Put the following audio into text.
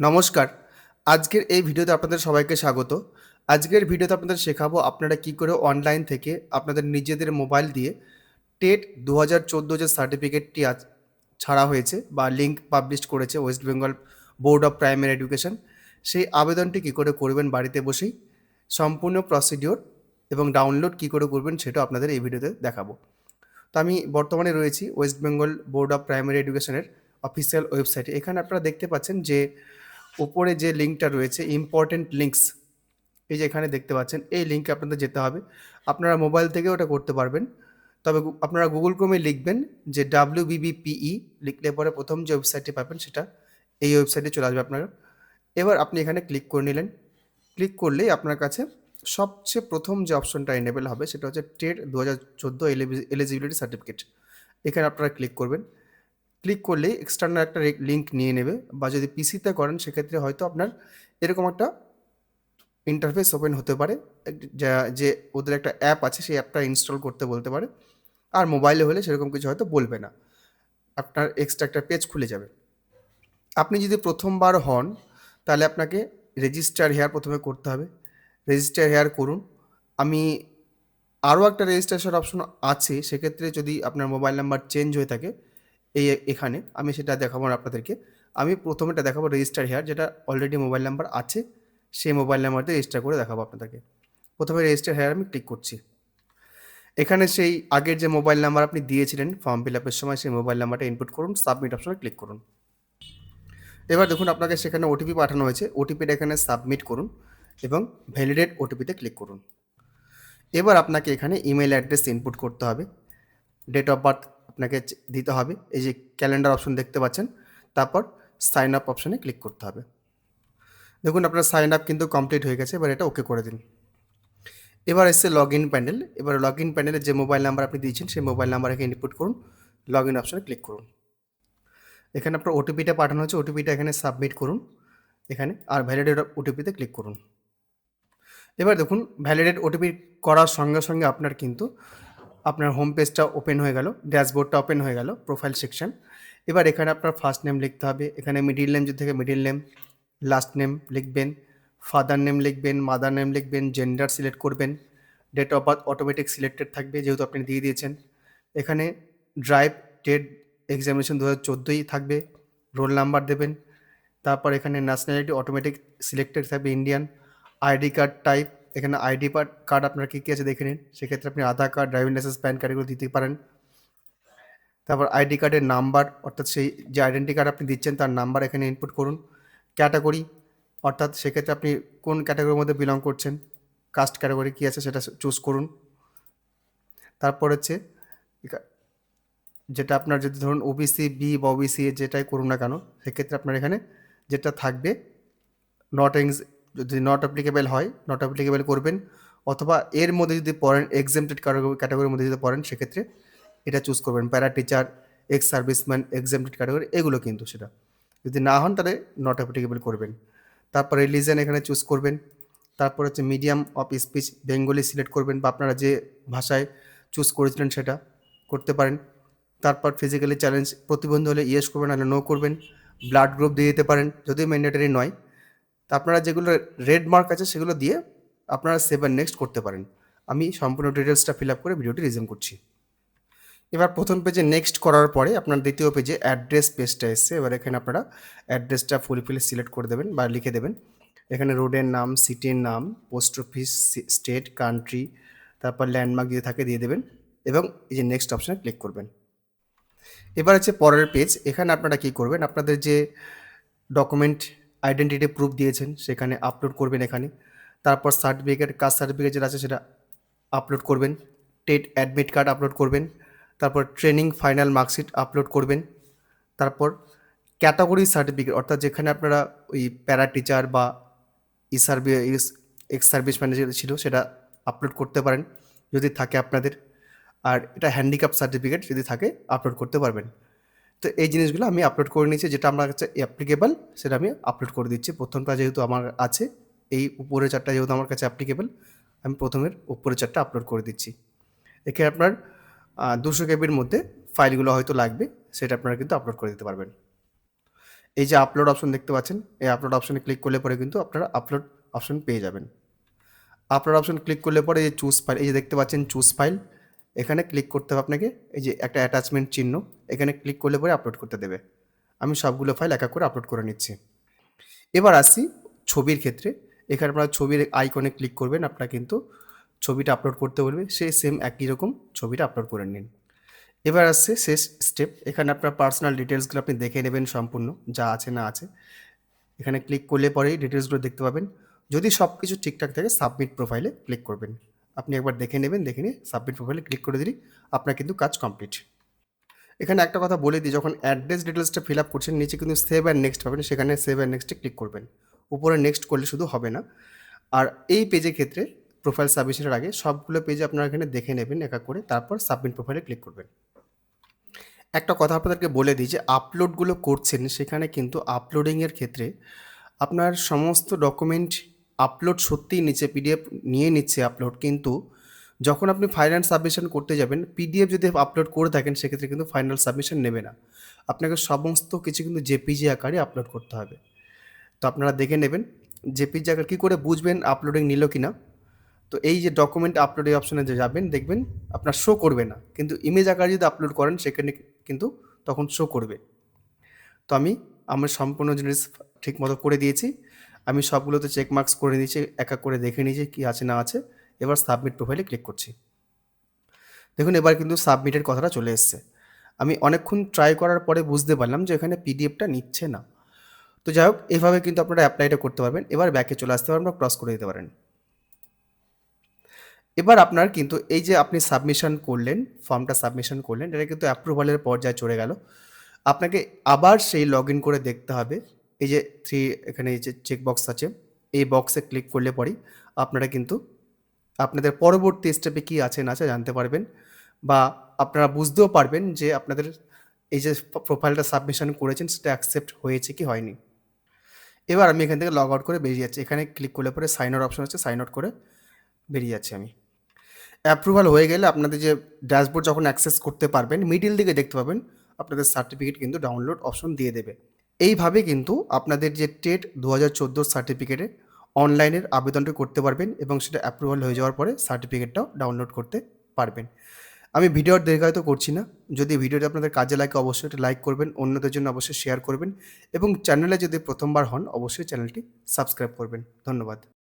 নমস্কার। আজকের এই ভিডিওতে আপনাদের সবাইকে স্বাগত। আজকের ভিডিওতে আপনাদের শেখাবো আপনারা কি করে অনলাইন থেকে আপনাদের নিজেদের মোবাইল দিয়ে টেট দু হাজার চোদ্দ যে সার্টিফিকেটটি আজ ছাড়া হয়েছে বা লিঙ্ক পাবলিশ করেছে West Bengal board of primary education সেই আবেদনটি কি করে করবেন বাড়িতে বসেই, সম্পূর্ণ প্রসিডিওর এবং ডাউনলোড কি করে করবেন সেটা আপনাদের এই ভিডিওতে দেখাবো। তো আমি বর্তমানে রয়েছি West Bengal board of primary এডুকেশনের অফিসিয়াল ওয়েবসাইটে এখানে আপনারা দেখতে পাচ্ছেন যে উপরে যে লিঙ্কটা রয়েছে ইম্পর্টেন্ট লিঙ্কস এই যে এখানে দেখতে পাচ্ছেন, এই লিঙ্কে আপনাদের যেতে হবে। আপনারা মোবাইল থেকে ওটা করতে পারবেন। তবে আপনারা গুগল ক্রোমে লিখবেন যে ডাব্লিউ বিবিপিই লিখলে পরে প্রথম যে ওয়েবসাইটটি পাবেন সেটা এই ওয়েবসাইটে চলে আসবে আপনারা। এবার আপনি এখানে ক্লিক করে নিলেন। ক্লিক করলেই আপনার কাছে সবচেয়ে প্রথম যে অপশনটা এনেবেল হবে সেটা হচ্ছে টেট দু হাজার চোদ্দ এলিজিবিলিটি সার্টিফিকেট এখানে আপনারা ক্লিক করবেন। ক্লিক করলেই এক্সটার্নাল একটা লিঙ্ক নিয়ে নেবে বা যদি পিসিতে করেন, সেক্ষেত্রে হয়তো আপনার এরকম একটা ইন্টারফেস ওপেন হতে পারে। যা- যে ওদের একটা অ্যাপ আছে, সেই অ্যাপটা ইনস্টল করতে বলতে পারে। আর মোবাইলে হলে সেরকম কিছু হয়তো বলবে না। আপনার এক্সট্রা একটা পেজ খুলে যাবে। আপনি যদি প্রথমবার হন, তাহলে আপনাকে রেজিস্টার হেয়ার প্রথমে করতে হবে। রেজিস্টার হেয়ার করুন। আমি আরও একটা রেজিস্ট্রেশন অপশন আছে। সেক্ষেত্রে যদি আপনার মোবাইল নাম্বার চেঞ্জ হয়ে থাকে এই এখানে আমি সেটা দেখাবো আপনাদেরকে। আমি প্রথমেটা দেখাবো রেজিস্টার হেয়ার যেটা অলরেডি মোবাইল নাম্বার আছে, সেই মোবাইল নাম্বারতে রেজিস্টার করে দেখাবো আপনাদেরকে। প্রথমে রেজিস্টার হেয়ার আমি ক্লিক করছি। এখানে সেই আগের যে মোবাইল নাম্বার আপনি দিয়েছিলেন ফর্ম ফিল আপের সময়, সেই মোবাইল নাম্বারটা ইনপুট করুন সাবমিট অপশনে ক্লিক করুন। এবার দেখুন আপনাকে সেখানে ওটিপি পাঠানো হয়েছে ওটিপিটা এখানে সাবমিট করুন এবং ভ্যালিডেট ওটিপিতে ক্লিক করুন। এবার আপনাকে এখানে ইমেল অ্যাড্রেস ইনপুট করতে হবে ডেট অফ বার্থ আপনাকে দিতে হবে। এই যে ক্যালেন্ডার অপশন দেখতে পাচ্ছেন, তারপর সাইন আপ অপশনে ক্লিক করতে হবে। দেখুন, আপনার সাইন আপ কিন্তু কমপ্লিট হয়ে গেছে, এবার এটা ওকে করে দিন। এবার এসছে লগ ইন প্যানেল এবার লগ ইন প্যানেলে যে মোবাইল নাম্বার আপনি দিয়েছেন, সেই মোবাইল নাম্বার এখানে ইনপুট করুন লগ ইন অপশনে ক্লিক করুন। এখানে আপনার ওটিপিটা পাঠানো হচ্ছে ওটিপিটা এখানে সাবমিট করুন। এখানে আর ভ্যালিডেট ওটিপিতে ক্লিক করুন। এবার দেখুন ভ্যালিডেট ওটিপি করার সঙ্গে সঙ্গে আপনার কিন্তু আপনার হোম পেজটা ওপেন হয়ে গেল ড্যাশবোর্ডটা ওপেন হয়ে গেল প্রোফাইল সেকশন এবার এখানে আপনার ফার্স্ট নেম লিখতে হবে, এখানে মিডিল নেম যদি থাকে মিডিল নেম লাস্ট নেম লিখবেন ফাদার নেম লিখবেন মাদার নেম লিখবেন জেন্ডার সিলেক্ট করবেন date of birth automatic selected থাকবে যেহেতু আপনি দিয়ে দিয়েছেন। এখানে ড্রাইভ টেট এক্সামিনেশন দু হাজার চোদ্দোই থাকবে রোল নাম্বার দেবেন, তারপর এখানে ন্যাশনালিটি অটোমেটিক সিলেক্টেড থাকবে ইন্ডিয়ান আইডি কার্ড টাইপ এখানে আইডি কার্ড আপনার কী কী আছে দেখে নিন। সেক্ষেত্রে আপনি Aadhaar card, driving licence, PAN card এগুলো দিতে পারেন। তারপর আইডি কার্ডের নাম্বার, অর্থাৎ সেই যে আইডেন্টি কার্ড আপনি দিচ্ছেন তার নাম্বার এখানে ইনপুট করুন। ক্যাটাগরি, অর্থাৎ সেক্ষেত্রে আপনি কোন ক্যাটাগরির মধ্যে বিলং করছেন কাস্ট ক্যাটাগরি কী আছে সেটা চুজ করুন। তারপর হচ্ছে যেটা আপনার যদি ধরুন ওবিসি বি বা ওবিসি যেটাই করুন না কেন, সেক্ষেত্রে আপনার এখানে যেটা থাকবে নট এক্স যদি নট অ্যাপ্লিকেবল হয় নট অ্যাপ্লিকেবল করবেন, অথবা এর মধ্যে যদি পড়েন এক্সামটেড ক্যাটাগরির মধ্যে যদি পড়েন, সেক্ষেত্রে এটা চুজ করবেন। Para teacher ex serviceman exempted category এগুলো কিন্তু সেটা। যদি না হন, তাহলে নট অ্যাপ্লিকেবল করবেন। তারপর রিলিজন এখানে চুজ করবেন। তারপর হচ্ছে medium of speech Bengali select করবেন, বা আপনারা যে ভাষায় চুজ করেছিলেন সেটা করতে পারেন। তারপর ফিজিক্যালি চ্যালেঞ্জ প্রতিবন্ধী হলে ইয়েস করবেন, নাহলে নো করবেন। ব্লাড গ্রুপ দিয়ে দিতে পারেন, যদিও ম্যান্ডেটারি নয়। তা আপনারা যেগুলো রেড মার্ক আছে সেগুলো দিয়ে আপনারা সেভেন নেক্সট করতে পারেন। আমি সম্পূর্ণ ডিটেলসটা ফিল আপ করে ভিডিওটি রিজিউম করছি। এবার প্রথম পেজে নেক্সট করার পরে আপনার দ্বিতীয় পেজে অ্যাড্রেস পেজটা এসছে। এবার এখানে আপনারা অ্যাড্রেসটা ফুলফিল সিলেক্ট করে দেবেন বা লিখে দেবেন। এখানে রোডের নাম সিটির নাম পোস্ট অফিস স্টেট কান্ট্রি তারপর ল্যান্ডমার্ক যদি থাকে দিয়ে দেবেন এবং এই যে নেক্সট অপশানে ক্লিক করবেন। এবার হচ্ছে পরের পেজ এখানে আপনারা কী করবেন? আপনাদের যে ডকুমেন্ট আইডেন্টিটি প্রুফ দিয়েছেন, সেখানে আপলোড করবেন এখানে। তারপর সার্টিফিকেট কাস্ট সার্টিফিকেট যেটা আছে সেটা আপলোড করবেন। টেট অ্যাডমিট কার্ড আপলোড করবেন। তারপর ট্রেনিং ফাইনাল মার্কশিট আপলোড করবেন। তারপর ক্যাটাগরি সার্টিফিকেট অর্থাৎ যেখানে আপনারা ওই প্যারা টিচার বা ই সার্ভিস এক্স সার্ভিস ম্যানেজার ছিল, সেটা আপলোড করতে পারেন, যদি থাকে আপনাদের। আর এটা হ্যান্ডিক্যাপ সার্টিফিকেট যদি থাকে আপলোড করতে পারবেন। তো এই জিনিসগুলো আমি আপলোড করে নিয়েছি, যেটা আমার কাছে অ্যাপ্লিকেবল সেটা আমি আপলোড করে দিচ্ছি। প্রথমটা যেহেতু আমার আছে, এই উপরের চারটা যেহেতু আমার কাছে অ্যাপ্লিকেবল আমি প্রথমের উপরের চারটা আপলোড করে দিচ্ছি। এখানে আপনার দুশো কেবির মধ্যে ফাইলগুলো হয়তো লাগবে, সেটা আপনারা কিন্তু আপলোড করে দিতে পারবেন। এই যে আপলোড অপশন দেখতে পাচ্ছেন, এই আপলোড অপশনে ক্লিক করলে পরে কিন্তু আপনারা আপলোড অপশন পেয়ে যাবেন। আপলোড অপশন ক্লিক করলে পরে এই চুজ ফাইল এই যে দেখতে পাচ্ছেন চুজ ফাইল এখানে ক্লিক করতে হবে আপনাকে, এই যে একটা অ্যাটাচমেন্ট চিহ্ন, এখানে ক্লিক করলে পরে আপলোড করতে দেবে। আমি সবগুলো ফাইল এক এক করে আপলোড করে নিচ্ছি। এবার আসি ছবির ক্ষেত্রে, এখানে আপনারা ছবির আইকনে ক্লিক করবেন, আপনারা কিন্তু ছবিটা আপলোড করতে বলবে সেই সেম একই রকম ছবিটা আপলোড করে নিন। এবার আসছে শেষ স্টেপ এখানে আপনার পার্সোনাল ডিটেলসগুলো আপনি দেখে নেবেন সম্পূর্ণ, যা আছে না আছে। এখানে ক্লিক করলে পরেই ডিটেলসগুলো দেখতে পাবেন। যদি সব কিছু ঠিকঠাক থাকে সাবমিট প্রোফাইলে ক্লিক করবেন। আপনি একবার দেখে নেবেন, দেখে নিয়ে সাবমিট প্রোফাইলে ক্লিক করে দিলেই আপনার কিন্তু কাজ কমপ্লিট এখানে একটা কথা বলে দিই, যখন অ্যাড্রেস ডিটেলসটা ফিল আপ করছেন, নিচে কিন্তু সেভ অ্যান্ড নেক্সট পাবেন, সেখানে সেভ অ্যান্ড নেক্সটে ক্লিক করবেন। উপরে নেক্সট করলে শুধু হবে না। আর এই পেজের ক্ষেত্রে প্রোফাইল সাবমিশনের আগে সবগুলো পেজে আপনারা এখানে দেখে নেবেন, একা করে, তারপর সাবমিট প্রোফাইলে ক্লিক করবেন। একটা কথা আপনাদেরকে বলে দিই যে আপলোডগুলো করছেন, সেখানে কিন্তু আপলোডিংয়ের ক্ষেত্রে আপনার সমস্ত ডকুমেন্ট আপলোড সত্যিই নিচ্ছে পিডিএফ নিয়ে নিচ্ছে আপলোড কিন্তু যখন আপনি ফাইনাল সাবমিশন করতে যাবেন পিডিএফ যদি আপলোড করে থাকেন, সেক্ষেত্রে কিন্তু ফাইনাল সাবমিশন নেবে না। আপনাকে সমস্ত কিছু কিন্তু জেপিজি আকারে আপলোড করতে হবে। তো আপনারা দেখে নেবেন জেপিজি আকার কী করে বুঝবেন আপলোডিং নিল কি না তো এই যে ডকুমেন্ট আপলোডের অপশনে যে যাবেন, দেখবেন আপনার শো করবে না। কিন্তু ইমেজ আকারে যদি আপলোড করেন, সেখানে কিন্তু তখন শো করবে। তো আমি আমার সম্পূর্ণ জিনিস ঠিক মতো করে দিয়েছি। আমি সবগুলোতে চেক মার্কস করে নিয়েছি, এক এক করে দেখে নিয়েছি কী আছে না আছে। এবার সাবমিট প্রোফাইলে ক্লিক করছি। দেখুন, এবার কিন্তু সাবমিটের কথাটা চলে এসছে। আমি অনেকক্ষণ ট্রাই করার পরে বুঝতে পারলাম যে এখানে পিডিএফটা নিচ্ছে না। তো যাই হোক, এভাবে কিন্তু আপনারা অ্যাপ্লাইটা করতে পারবেন। এবার ব্যাকে চলে আসতে পারবেন বা ক্রস করে দিতে পারেন। এবার আপনার কিন্তু এই যে আপনি সাবমিশন করলেন ফর্মটা সাবমিশন করলেন, এটা কিন্তু অ্যাপ্রুভালের পর্যায়ে চলে গেল। আপনাকে আবার সেই লগ ইন করে দেখতে হবে। এই যে থ্রি এখানে এই যে চেক বক্স আছে, এই বক্সে ক্লিক করলে পরেই আপনারা কিন্তু আপনাদের পরবর্তী স্টেপে কী আছে না আছে জানতে পারবেন বা আপনারা বুঝতেও পারবেন যে আপনাদের এই যে প্রোফাইলটা সাবমিশন করেছেন সেটা অ্যাকসেপ্ট হয়েছে কি হয়নি। এবার আমি এখান থেকে লগ আউট করে বেরিয়ে যাচ্ছি। এখানে ক্লিক করলে পরে সাইন আউট অপশন আছে সাইন আউট করে বেরিয়ে যাচ্ছি আমি। অ্যাপ্রুভাল হয়ে গেলে আপনাদের যে ড্যাশবোর্ড যখন অ্যাক্সেস করতে পারবেন মিডিল দিকে দেখতে পাবেন, আপনাদের সার্টিফিকেট কিন্তু ডাউনলোড অপশন দিয়ে দেবে। এইভাবে কিন্তু আপনাদের যে টেট দু হাজার চোদ্দোর সার্টিফিকেটে অনলাইনের আবেদনটা করতে পারবেন এবং সেটা অ্যাপ্রুভাল হয়ে যাওয়ার পরে সার্টিফিকেটটাও ডাউনলোড করতে পারবেন। আমি ভিডিওর দীর্ঘায়িত করছি না। যদি ভিডিওটি আপনাদের কাজে লাগে অবশ্যই এটা লাইক করবেন, অন্যদের জন্য অবশ্যই শেয়ার করবেন এবং চ্যানেলে যদি প্রথমবার হন, অবশ্যই চ্যানেলটি সাবস্ক্রাইব করবেন। ধন্যবাদ।